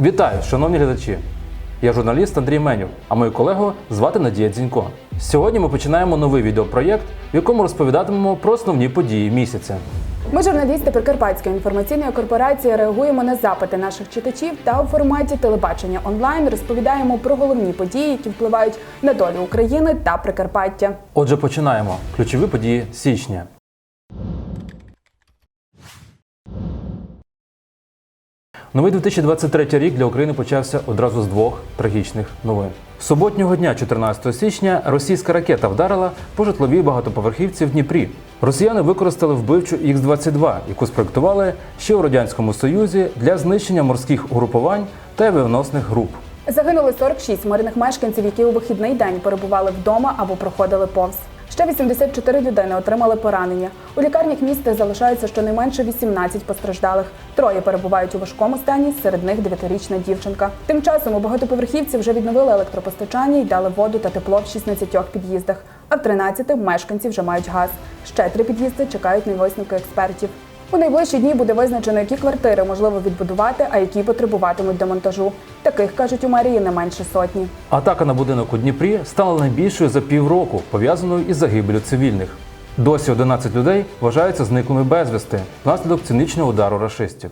Вітаю, шановні глядачі! Я журналіст Андрій Менів, а мою колегу звати Надія Дзінько. Сьогодні ми починаємо новий відеопроєкт, в якому розповідатимемо про основні події місяця. Ми, журналісти Прикарпатської інформаційної корпорації, реагуємо на запити наших читачів та у форматі телебачення онлайн розповідаємо про головні події, які впливають на долю України та Прикарпаття. Отже, починаємо. Ключові події січня. Новий 2023 рік для України почався одразу з двох трагічних новин. Суботнього дня, 14 січня, російська ракета вдарила по житловій багатоповерхівці в Дніпрі. Росіяни використали вбивчу Х-22, яку спроектували ще у радянському союзі для знищення морських угрупувань та авіаносних груп. Загинули 46 мирних мешканців, які у вихідний день перебували вдома або проходили повз. Ще 84 людини отримали поранення. У лікарнях міста залишаються щонайменше 18 постраждалих. Троє перебувають у важкому стані, серед них 9-річна дівчинка. Тим часом у багатоповерхівці вже відновили електропостачання і дали воду та тепло в 16 під'їздах, а в 13 мешканці вже мають газ. Ще три під'їзди чекають на висновки експертів. У найближчі дні буде визначено, які квартири можливо відбудувати, а які потребуватимуть демонтажу. Таких кажуть у мерії не менше сотні. Атака на будинок у Дніпрі стала найбільшою за півроку, пов'язаною із загибелю цивільних. Досі 11 людей вважаються зниклими безвісти внаслідок цинічного удару рашистів.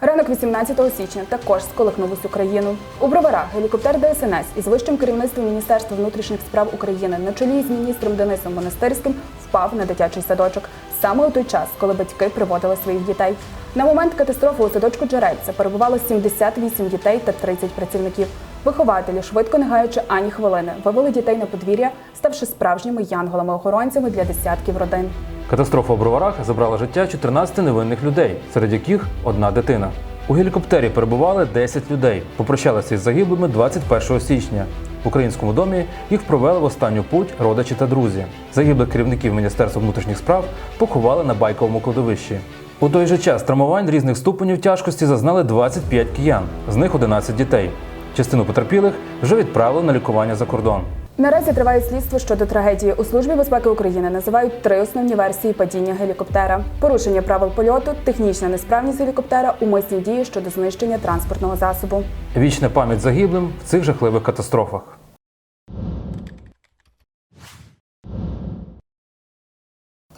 Ранок 18 січня також сколихнув усю країну. У броварах гелікоптер ДСНС із вищим керівництвом Міністерства внутрішніх справ України на чолі з міністром Денисом Монастирським впав на дитячий садочок саме у той час, коли батьки приводили своїх дітей. На момент катастрофи у садочку Джерельця перебувало 78 дітей та 30 працівників. Вихователі, швидко не гаючи ані хвилини, вивели дітей на подвір'я, ставши справжніми янголами-охоронцями для десятків родин. Катастрофа у броварах забрала життя 14 невинних людей, серед яких одна дитина. У гелікоптері перебували 10 людей. Попрощалися із загиблими 21 січня. В українському домі їх провели в останню путь родичі та друзі. Загиблих керівників Міністерства внутрішніх справ поховали на байковому кладовищі. У той же час травмувань різних ступенів тяжкості зазнали 25 киян, з них 11 дітей. Частину потерпілих вже відправили на лікування за кордон. Наразі триває слідство щодо трагедії. У службі безпеки України називають три основні версії падіння гелікоптера: порушення правил польоту, технічна несправність гелікоптера, умисні дії щодо знищення транспортного засобу. Вічна пам'ять загиблим в цих жахливих катастрофах.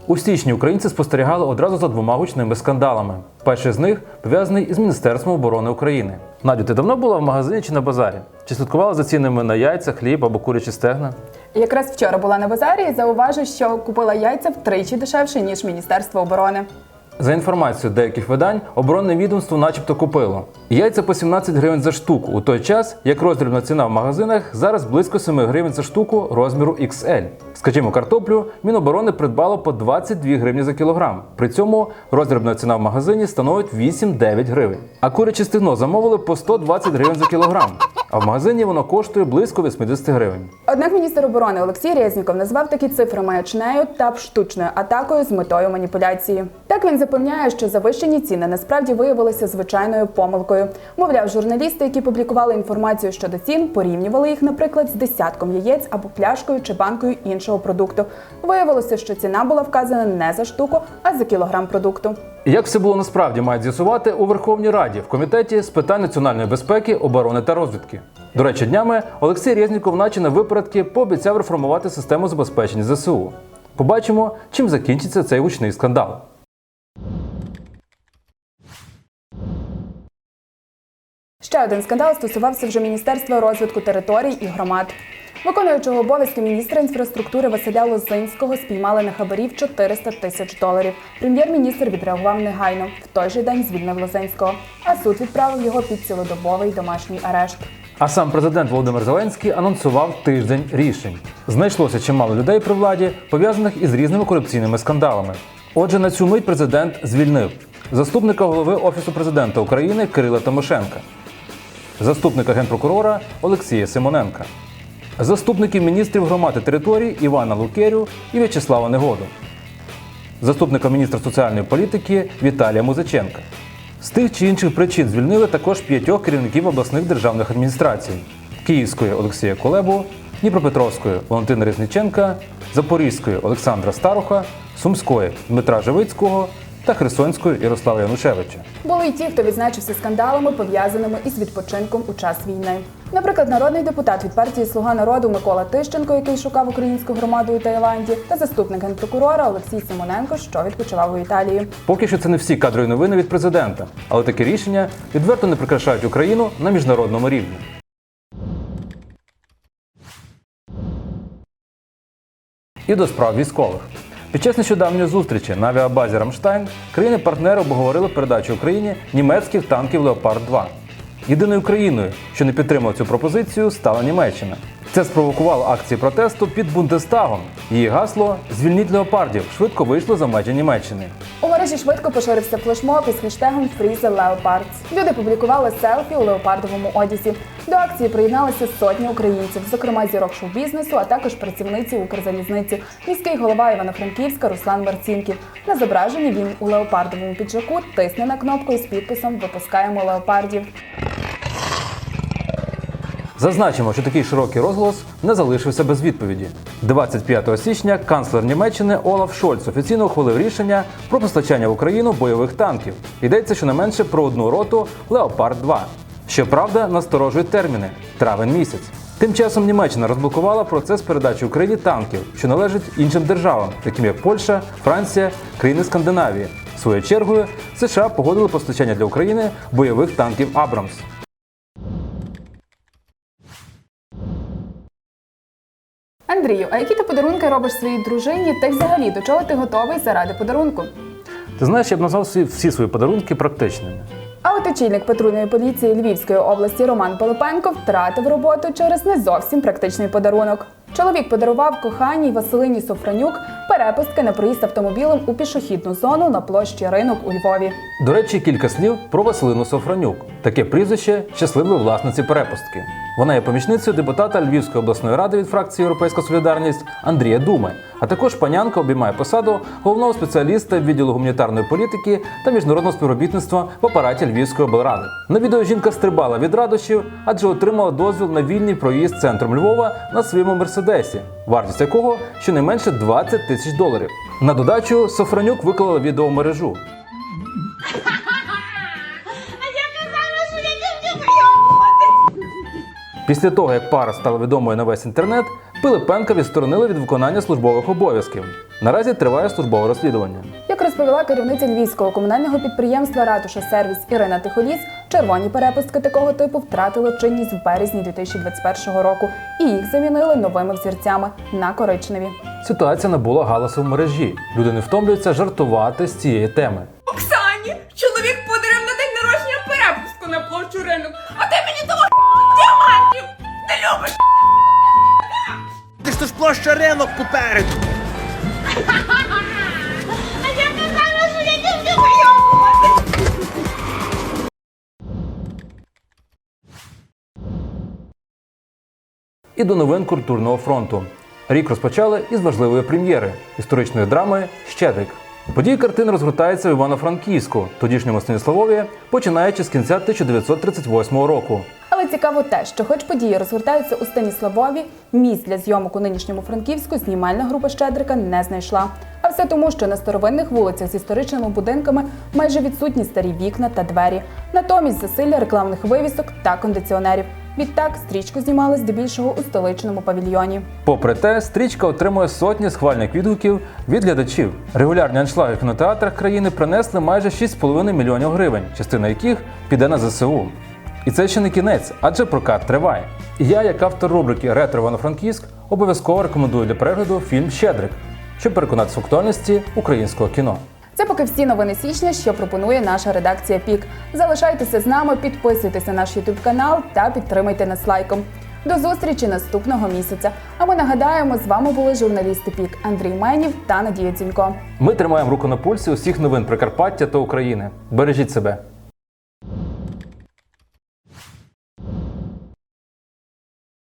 У січні українці спостерігали одразу за двома гучними скандалами. Перший з них пов'язаний із Міністерством оборони України. Надю, ти давно була в магазині чи на базарі? Чи слідкувала за цінами на яйця, хліб або курячі стегна? Якраз вчора була на базарі і зауважу, що купила яйця втричі дешевше ніж Міністерство оборони. За інформацією деяких видань, оборонне відомство начебто купило. Яйця по 17 гривень за штуку, у той час, як роздрібна ціна в магазинах зараз близько 7 гривень за штуку розміру XL. Скажімо, картоплю Міноборони придбало по 22 гривні за кілограм. При цьому роздрібна ціна в магазині становить 8-9 гривень. А куряче стегно замовили по 120 гривень за кілограм. А в магазині воно коштує близько 80 гривень. Однак міністр оборони Олексій Резніков назвав такі цифри маячнею та штучною атакою з метою маніпуляції. Так він запевняє, що завищені ціни насправді виявилися звичайною помилкою. Мовляв, журналісти, які публікували інформацію щодо цін, порівнювали їх, наприклад, з десятком яєць або пляшкою чи банкою іншого продукту. Виявилося, що ціна була вказана не за штуку, а за кілограм продукту. Як все було насправді мають з'ясувати у Верховній Раді в комітеті з питань національної безпеки, оборони та розвідки. До речі, днями Олексій Резніков, наче на випередки, пообіцяв реформувати систему забезпечення ЗСУ. Побачимо, чим закінчиться цей гучний скандал. Ще один скандал стосувався вже Міністерства розвитку територій і громад. Виконуючого обов'язки міністра інфраструктури Василя Лозинського спіймали на хабарів 400 тисяч доларів. Прем'єр-міністр відреагував негайно. В той же день звільнив Лозинського, а суд відправив його під цілодобовий домашній арешт. А сам президент Володимир Зеленський анонсував тиждень рішень. Знайшлося чимало людей при владі, пов'язаних із різними корупційними скандалами. Отже, на цю мить президент звільнив заступника голови Офісу президента України Кирила Тимошенка, заступника генпрокурора Олексія Симоненка, заступників міністрів громад і територій Івана Лукерю і В'ячеслава Негоду, заступника міністра соціальної політики Віталія Музиченка. З тих чи інших причин звільнили також п'ятьох керівників обласних державних адміністрацій: Київської Олексія Колебу, Дніпропетровської Валентина Резниченка, Запорізької Олександра Старуха, Сумської Дмитра Живицького та Херсонської Ярослава Янушевича. Були й ті, хто відзначився скандалами, пов'язаними із відпочинком у час війни. Наприклад, народний депутат від партії Слуга народу Микола Тищенко, який шукав українську громаду у Таїланді, та заступник генпрокурора Олексій Симоненко, що відпочивав у Італії. Поки що це не всі кадрові новини від президента, але такі рішення відверто не прикрашають Україну на міжнародному рівні. І до справ військових. Під час нещодавньої зустрічі на авіабазі Рамштайн країни-партнери обговорили передачу Україні німецьких танків Леопард 2 Єдиною країною, що не підтримала цю пропозицію, стала Німеччина. Це спровокувало акції протесту під Бундестагом. Її гасло Звільніть леопардів швидко вийшло за межі Німеччини. У мережі швидко поширився флешмоб із хештегом Freeze the Leopards. Люди публікували селфі у леопардовому одязі. До акції приєдналися сотні українців, зокрема зірок шоу-бізнесу, а також працівниці Укрзалізниці, міський голова Івано-Франківська Руслан Марцінків. На зображенні він у леопардовому піджаку тисне на кнопку із підписом Випускаємо леопардів. Зазначимо, що такий широкий розголос не залишився без відповіді. 25 січня канцлер Німеччини Олаф Шольц офіційно ухвалив рішення про постачання в Україну бойових танків. Йдеться щонайменше про одну роту Леопард 2 Щоправда, насторожують терміни травень місяць. Тим часом Німеччина розблокувала процес передачі Україні танків, що належать іншим державам, таким як Польща, Франція, країни Скандинавії. Своєю чергою США погодили постачання для України бойових танків Абрамс. Андрію, а які ти подарунки робиш своїй дружині? Та й взагалі до чого ти готовий заради подарунку? Ти знаєш, я б назвав всі, всі свої подарунки практичними. Очільник патрульної поліції Львівської області Роман Пилипенко втратив роботу через не зовсім практичний подарунок. Чоловік подарував коханій Василині Софранюк перепустки на проїзд автомобілем у пішохідну зону на площі ринок у Львові. До речі, кілька слів про Василину Софранюк. Таке прізвище щасливої власниці перепустки. Вона є помічницею депутата Львівської обласної ради від фракції Європейська Солідарність Андрія Думи. А також панянка обіймає посаду головного спеціаліста відділу гуманітарної політики та міжнародного співробітництва в апараті Львівської облради. На відео жінка стрибала від радощів, адже отримала дозвіл на вільний проїзд центром Львова на своєму мерседесі, вартість якого щонайменше 20 тисяч доларів. На додачу Софранюк виклала відео мережу. Після того, як пара стала відомою на весь інтернет, Пилипенка відсторонили від виконання службових обов'язків. Наразі триває службове розслідування. Як розповіла керівниця львівського комунального підприємства Ратуша Сервіс Ірина Тихоліс, червоні перепустки такого типу втратили чинність в березні 2021 року, і їх замінили новими взірцями на коричневі. Ситуація набула галасу в мережі. Люди не втомлюються жартувати з цієї теми. Любиш. Ти ж то ж площа ринок попереду. А я казала, що я не вмію. І до новин культурного фронту. Рік розпочали із важливої прем'єри історичної драми Щедрик. Події картини розгортаються в Івано-Франківську, тодішньому Станіславові, починаючи з кінця 1938 року. Але цікаво те, що, хоч події розгортаються у Станіславові, місць для зйомок у нинішньому Франківську знімальна група Щедрика не знайшла. А все тому, що на старовинних вулицях з історичними будинками майже відсутні старі вікна та двері. Натомість засилля рекламних вивісок та кондиціонерів. Відтак стрічку знімали здебільшого у столичному павільйоні. Попри те, стрічка отримує сотні схвальних відгуків від глядачів. Регулярні аншлаги в кінотеатрах країни принесли майже 6,5 мільйонів гривень, частина яких піде на ЗСУ. І це ще не кінець, адже прокат триває. І я, як автор рубрики Ретро Івано-Франківськ, обов'язково рекомендую для перегляду фільм Щедрик, щоб переконатися в актуальності українського кіно. Це поки всі новини січня, що пропонує наша редакція Пік. Залишайтеся з нами, підписуйтесь на наш Ютуб канал та підтримайте нас лайком. До зустрічі наступного місяця. А ми нагадаємо, з вами були журналісти Пік Андрій Менів та Надія Дзінько. Ми тримаємо руку на пульсі усіх новин Прикарпаття та України. Бережіть себе.